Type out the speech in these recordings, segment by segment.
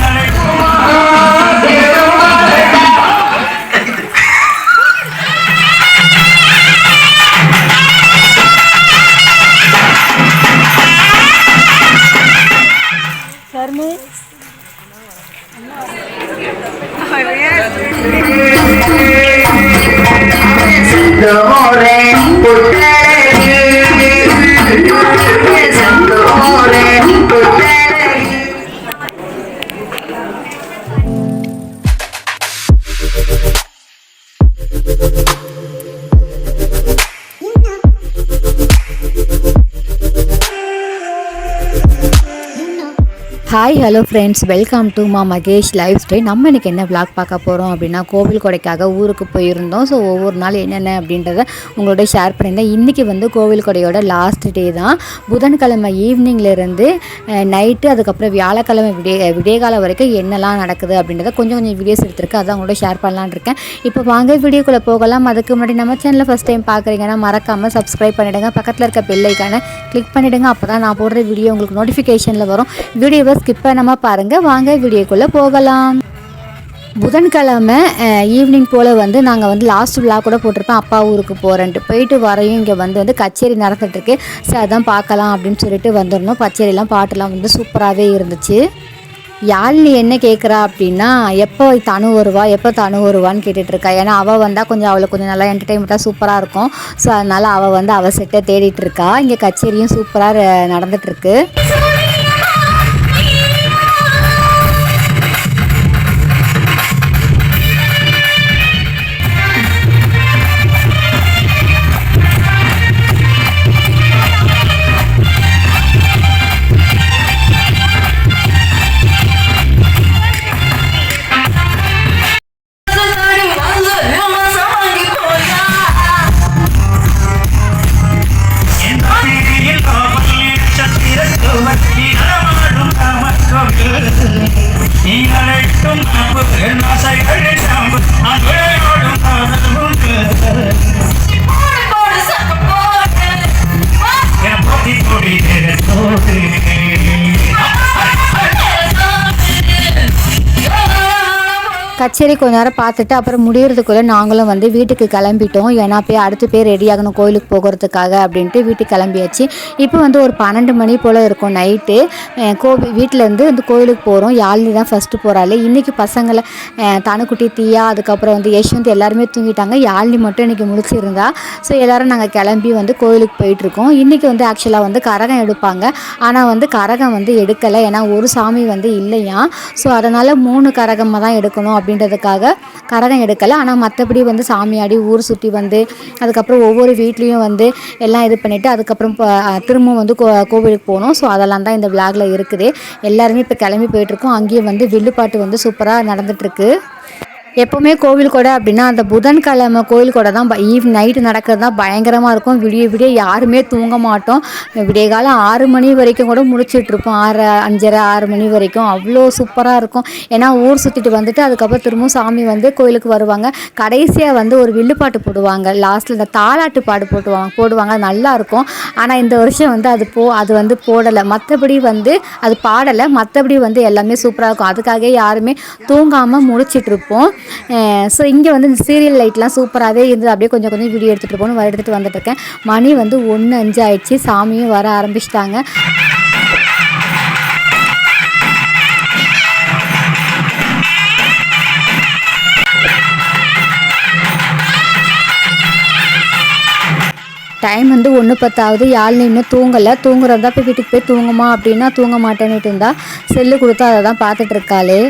Hare hi hello friends welcome to my Mahesh life style நம்ம இன்றைக்கி என்ன vlog பார்க்க போகிறோம் அப்படின்னா கோவில் கொடைக்காக ஊருக்கு போயிருந்தோம். ஸோ ஒவ்வொரு நாள் என்னென்ன அப்படின்றத உங்களோட ஷேர் பண்ணியிருந்தேன். இன்றைக்கி வந்து கோவில் கொடையோட லாஸ்ட் டே தான். புதன்கிழமை ஈவினிங்லேருந்து நைட்டு அதுக்கப்புறம் வியாழக்கிழமை விடிய விடியகாலம் வரைக்கும் என்னெல்லாம் நடக்குது அப்படின்றத கொஞ்சம் கொஞ்சம் வீடியோஸ் எடுத்திருக்கேன். அதான் உங்களோட ஷேர் பண்ணலான் இருக்கேன். இப்போ வாங்க வீடியோக்குள்ளே போகலாம். அதுக்கு முன்னாடி நம்ம சேனலில் ஃபஸ்ட் டைம் பார்க்குறீங்கன்னா மறக்காமல் சப்ஸ்கிரைப் பண்ணிவிடுங்க பக்கத்தில் இருக்க பெல்லைக்கான கிளிக் பண்ணிவிடுங்க அப்போ தான் நான் போடுற வீடியோ உங்களுக்கு நோட்டிஃபிகேஷனில் வரும். வீடியோவை ஸ்கிப் பண்ணாமல் பாருங்கள் வாங்க வீடியோக்குள்ளே போகலாம். புதன்கிழமை ஈவினிங் போல் வந்து நாங்கள் வந்து லாஸ்ட் விழா கூட போட்டிருப்பேன் அப்பா ஊருக்கு போகிறேன்ட்டு போயிட்டு வரையும் இங்கே வந்து வந்து கச்சேரி நடந்துட்டுருக்கு. சரி அதான் பார்க்கலாம் அப்படின்னு சொல்லிட்டு வந்துருந்தோம். கச்சேரிலாம் பாட்டுலாம் வந்து சூப்பராகவே இருந்துச்சு. யாழினி என்ன கேட்குறா அப்படின்னா எப்போ தனு வருவா எப்போ தனு வருவான்னு கேட்டுட்ருக்கா ஏன்னா அவள் வந்தால் கொஞ்சம் அவளுக்கு கொஞ்சம் நல்லா என்டர்டைன்மெண்ட்டாக சூப்பராக இருக்கும். ஸோ அதனால் அவள் வந்து அவள் செட்டை தேடிட்டு இருக்கா. இங்கே கச்சேரியும் சூப்பராக நடந்துகிட்ருக்கு Say. கச்சேரி கொஞ்ச நேரம் பார்த்துட்டு அப்புறம் முடிகிறதுக்குள்ளே நாங்களும் வந்து வீட்டுக்கு கிளம்பிட்டோம். ஏன்னா போய் அடுத்து பேர் ரெடி ஆகணும் கோயிலுக்கு போகிறதுக்காக அப்படின்ட்டு வீட்டுக்கு கிளம்பியாச்சு. இப்போ வந்து ஒரு பன்னெண்டு மணி போல் இருக்கும் நைட்டு கோபி வீட்டிலேருந்து வந்து கோயிலுக்கு போகிறோம் யாழினி தான் ஃபஸ்ட்டு போகிறாள் இன்றைக்கி பசங்களை தனுக்குட்டி தீயா அதுக்கப்புறம் வந்து யஷ்வந்த் எல்லாருமே தூங்கிட்டாங்க. யாழினி மட்டும் இன்றைக்கி முழிச்சிருந்தா. ஸோ எல்லோரும் நாங்கள் கிளம்பி வந்து கோயிலுக்கு போயிட்டுருக்கோம். இன்றைக்கி வந்து ஆக்சுவலாக வந்து கரகம் எடுப்பாங்க. ஆனால் வந்து கரகம் வந்து எடுக்கலை. ஏன்னா ஒரு சாமி வந்து இல்லையா ஸோ அதனால் மூணு கரகமாக தான் எடுக்கணும் அப்படின்றதுக்காக கரகம் எடுக்கலை. ஆனால் மற்றபடி வந்து சாமியாடி ஊர் சுற்றி வந்து அதுக்கப்புறம் ஒவ்வொரு வீட்லேயும் வந்து எல்லாம் இது பண்ணிவிட்டு அதுக்கப்புறம் திரும்பவும் வந்து கோ கோவிலுக்கு போகணும் ஸோ அதெல்லாம் தான் இந்த விளாகில் இருக்குது. எல்லாருமே இப்போ கிளம்பி போயிட்டுருக்கோம் அங்கேயும் வந்து வில்லுப்பாட்டு வந்து சூப்பராக நடந்துகிட்ருக்கு எப்போவுமே கோவில் கொடை அப்படின்னா அந்த புதன்கிழமை கோவில் கொடை தான். ஈவ் நைட்டு நடக்கிறது தான் பயங்கரமாக இருக்கும். விடிய விடிய யாருமே தூங்க மாட்டோம். விடிய காலம் ஆறு மணி வரைக்கும் கூட முடிச்சிட்ருப்போம் ஆறு அஞ்சரை ஆறு மணி வரைக்கும். அவ்வளோ சூப்பராக இருக்கும். ஏன்னா ஊர் சுற்றிட்டு வந்துட்டு அதுக்கப்புறம் திரும்பவும் சாமி வந்து கோயிலுக்கு வருவாங்க. கடைசியாக வந்து ஒரு வில்லுப்பாட்டு போடுவாங்க. லாஸ்ட்டில் இந்த தாலாட்டு பாடு போட்டுவாங்க. போடுவாங்க. அது நல்லாயிருக்கும் ஆனால் இந்த வருஷம் வந்து அது போ அது வந்து போடலை. மற்றபடி வந்து அது பாடலை. மற்றபடி வந்து எல்லாமே சூப்பராக இருக்கும். அதுக்காக யாருமே தூங்காமல் முடிச்சிட்ருப்போம் இருப்போம். ஸோ இங்கே வந்து இந்த சீரியல் லைட்லாம் சூப்பராகவே இருந்தது. அப்படியே கொஞ்சம் கொஞ்சம் வீடியோ எடுத்துகிட்டு போகணும். எடுத்துகிட்டு வந்துட்டுருக்கேன் மணி வந்து ஒன்று அஞ்சு ஆயிடுச்சு. சாமியும் வர ஆரம்பிச்சிட்டாங்க. டைம் வந்து ஒன்று பத்தாவது. யாழ்னி இன்னும் தூங்கலை. தூங்குறதா போய் வீட்டுக்கு போய் தூங்குமா அப்படின்னா தூங்க மாட்டேன்னுட்டு இருந்தா செல்லு கொடுத்தா அதை தான் பார்த்துட்ருக்காளே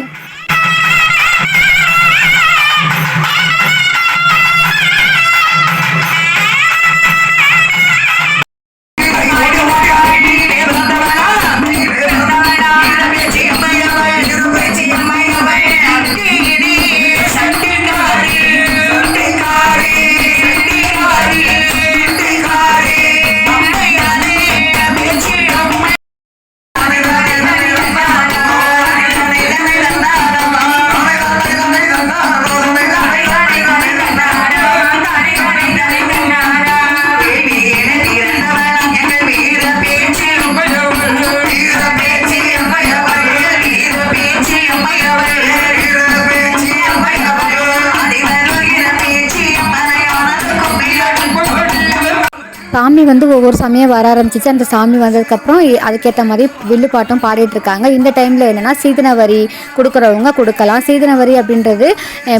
சாமி வந்து ஒவ்வொரு சமயம் வர ஆரம்பிச்சிச்சு. அந்த சாமி வந்ததுக்கப்புறம் அதுக்கேற்ற மாதிரி வில்லுப்பாட்டும் பாடிட்டு இருக்காங்க. இந்த டைமில் என்னென்னா சீதன வரி கொடுக்குறவங்க கொடுக்கலாம். சீதன வரி அப்படின்றது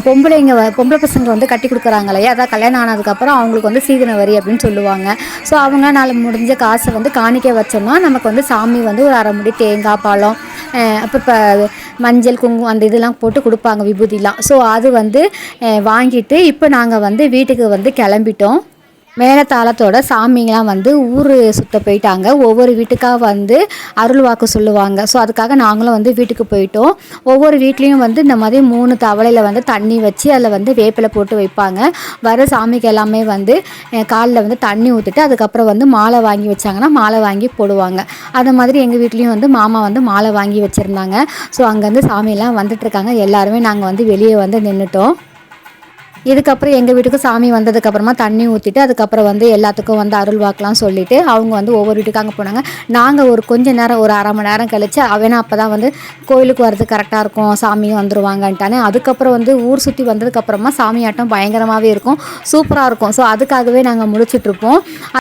பொம்பளைங்க வ- பொம்பளை பசங்க வந்து கட்டி கொடுக்குறாங்க இல்லையா? அதான் கல்யாணம் ஆனதுக்கப்புறம் அவங்களுக்கு வந்து சீதன வரி அப்படின்னு சொல்லுவாங்க. ஸோ அவங்க நாள் முடிஞ்ச காசை வந்து காணிக்க வச்சோம்னா நமக்கு வந்து சாமி வந்து ஒரு அரை முடி தேங்காய் பழம் அப்புறம் அப்போ இப்போ மஞ்சள் குங்குமம் அந்த இதெல்லாம் போட்டு கொடுப்பாங்க விபூதிலாம். ஸோ அது வந்து வாங்கிட்டு இப்போ நாங்கள் வந்து வீட்டுக்கு வந்து கிளம்பிட்டோம். மேலத்தாளத்தோட சாமிங்கெலாம் வந்து ஊர் சுத்த போயிட்டாங்க. ஒவ்வொரு வீட்டுக்காக வந்து அருள் வாக்கு சொல்லுவாங்க. ஸோ அதுக்காக நாங்களும் வந்து வீட்டுக்கு போயிட்டோம். ஒவ்வொரு வீட்லேயும் வந்து இந்த மாதிரி மூணு தவளையில் வந்து தண்ணி வச்சு அதில் வந்து வேப்பிலை போட்டு வைப்பாங்க. வர சாமிக்கு எல்லாமே வந்து காலில் வந்து தண்ணி ஊற்றிட்டு அதுக்கப்புறம் வந்து மாலை வாங்கி வச்சாங்கன்னா மாலை வாங்கி போடுவாங்க. அந்த மாதிரி எங்கள் வீட்லேயும் வந்து மாமா வந்து மாலை வாங்கி வச்சுருந்தாங்க. ஸோ அங்கேருந்து சாமியெல்லாம் வந்துட்டுருக்காங்க எல்லாருமே நாங்கள் வந்து வெளியே வந்து நின்றுட்டோம் இதுக்கப்புறம் எங்கள் வீட்டுக்கு சாமி வந்ததுக்கப்புறமா தண்ணி ஊற்றிட்டு அதுக்கப்புறம் வந்து எல்லாத்துக்கும் வந்து அருள் வாக்கலாம் சொல்லிவிட்டு அவங்க வந்து ஒவ்வொரு வீட்டுக்கு அங்கே போனாங்க. நாங்கள் ஒரு கொஞ்ச நேரம் ஒரு அரை மணி நேரம் கழித்து அவனா அப்போ தான் வந்து கோயிலுக்கு வர்றது கரெக்டாக இருக்கும் சாமியும் வந்துடுவாங்கன்ட்டானே அதுக்கப்புறம் வந்து ஊர் சுற்றி வந்ததுக்கப்புறமா சாமி ஆட்டம் பயங்கரமாகவே இருக்கும் சூப்பராக இருக்கும். ஸோ அதுக்காகவே நாங்கள் முடிச்சிட்ருப்போம்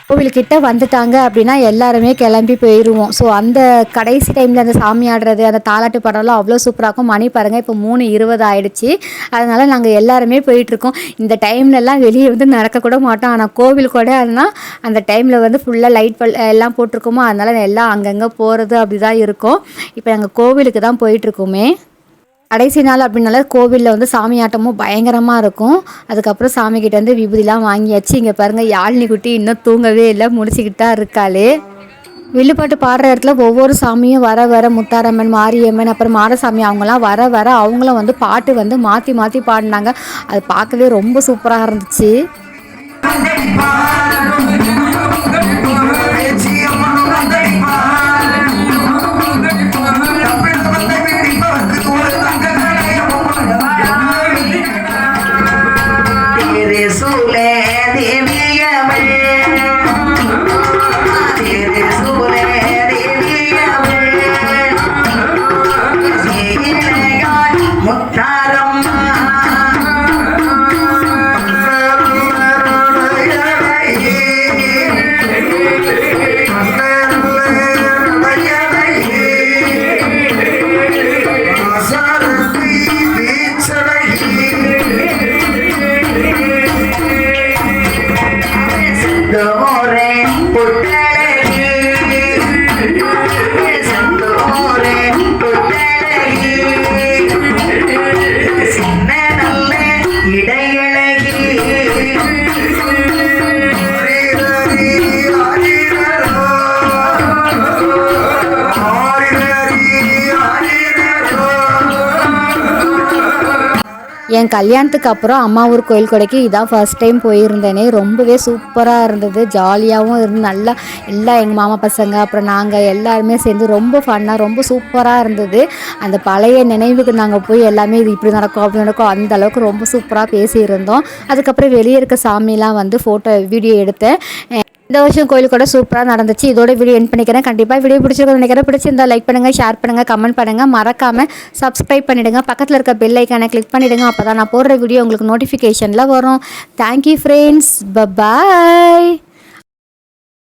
கோவில்கிட்ட வந்துட்டாங்க அப்படின்னா எல்லாருமே கிளம்பி போயிடுவோம் ஸோ அந்த கடைசி டைமில் அந்த சாமி ஆடுறது அந்த தாலாட்டு படம்லாம் அவ்வளோ சூப்பராக இருக்கும். மணி பாருங்கள் இப்போ மூணு இருபது ஆயிடுச்சு. அதனால் நாங்கள் எல்லாருமே போயிட்டுருக்கோம் இந்த டைம்லலாம் வெளியே வந்து நடக்கக்கூட மாட்டோம். ஆனால் கோவில் கூட ஆனால் அந்த டைமில் வந்து ஃபுல்லாக லைட் பல் எல்லாம் போட்டிருக்கோமோ அதனால் எல்லாம் அங்கங்கே போகிறது அப்படி தான் இருக்கும். இப்போ நாங்கள் கோவிலுக்கு தான் போயிட்டுருக்கோமே. கடைசி நாள் அப்படின்னால கோவிலில் வந்து சாமி ஆட்டமும் பயங்கரமாக இருக்கும். அதுக்கப்புறம் சாமிக்கிட்ட வந்து விபூதிலாம் வாங்கியாச்சு. இங்கே பாருங்கள் யாழினி குட்டி இன்னும் தூங்கவே இல்லை முடிச்சுக்கிட்டு தான் இருக்காளே. வில்லுப்பாட்டு பாடுற இடத்துல ஒவ்வொரு சாமியும் வர வர முத்தாரம்மன் மாரியம்மன் அப்புறம் மாரசாமி அவங்களாம் வர வர அவங்களும் வந்து பாட்டு வந்து மாற்றி மாற்றி பாடினாங்க அது பார்க்கவே ரொம்ப சூப்பராக இருந்துச்சு என் கல்யாணத்துக்கு அப்புறம் அம்மா ஊர் கோயில் கொடைக்கு இதான் ஃபர்ஸ்ட் டைம் போயிருந்தேனே. ரொம்பவே சூப்பராக இருந்தது. ஜாலியாகவும் இருந்து நல்லா எல்லா எங்கள் மாமா பசங்க அப்புறம் நாங்கள் எல்லாருமே சேர்ந்து ரொம்ப ஃபன்னாக ரொம்ப சூப்பராக இருந்தது. அந்த பழைய நினைவுக்கு நாங்கள் போய் எல்லாமே இது இப்படி நடக்கும் அப்படி நடக்கும் அந்த அளவுக்கு ரொம்ப சூப்பராக பேசியிருந்தோம். அதுக்கப்புறம் வெளியே இருக்க சாமிலாம் வந்து ஃபோட்டோ வீடியோ எடுத்தேன். இந்த வருஷம் கோயில் கூட சூப்பராக நடந்துச்சு. இதோட வீடியோ என் பண்ணிக்கிறேன். கண்டிப்பாக வீடியோ பிடிச்சிருக்கோம் நினைக்கிறேன். பிடிச்சிருந்தா லைக் பண்ணுங்கள் ஷேர் பண்ணுங்கள் கமெண்ட் பண்ணுங்கள் மறக்காமல் சப்ஸ்கிரைப் பண்ணிவிடுங்க பக்கத்தில் இருக்க பெல் ஐக்கானை கிளிக் பண்ணிவிடுங்க அப்போ தான் நான் போடுற வீடியோ உங்களுக்கு நோட்டிஃபிகேஷனில் வரும். Thank you friends bye bye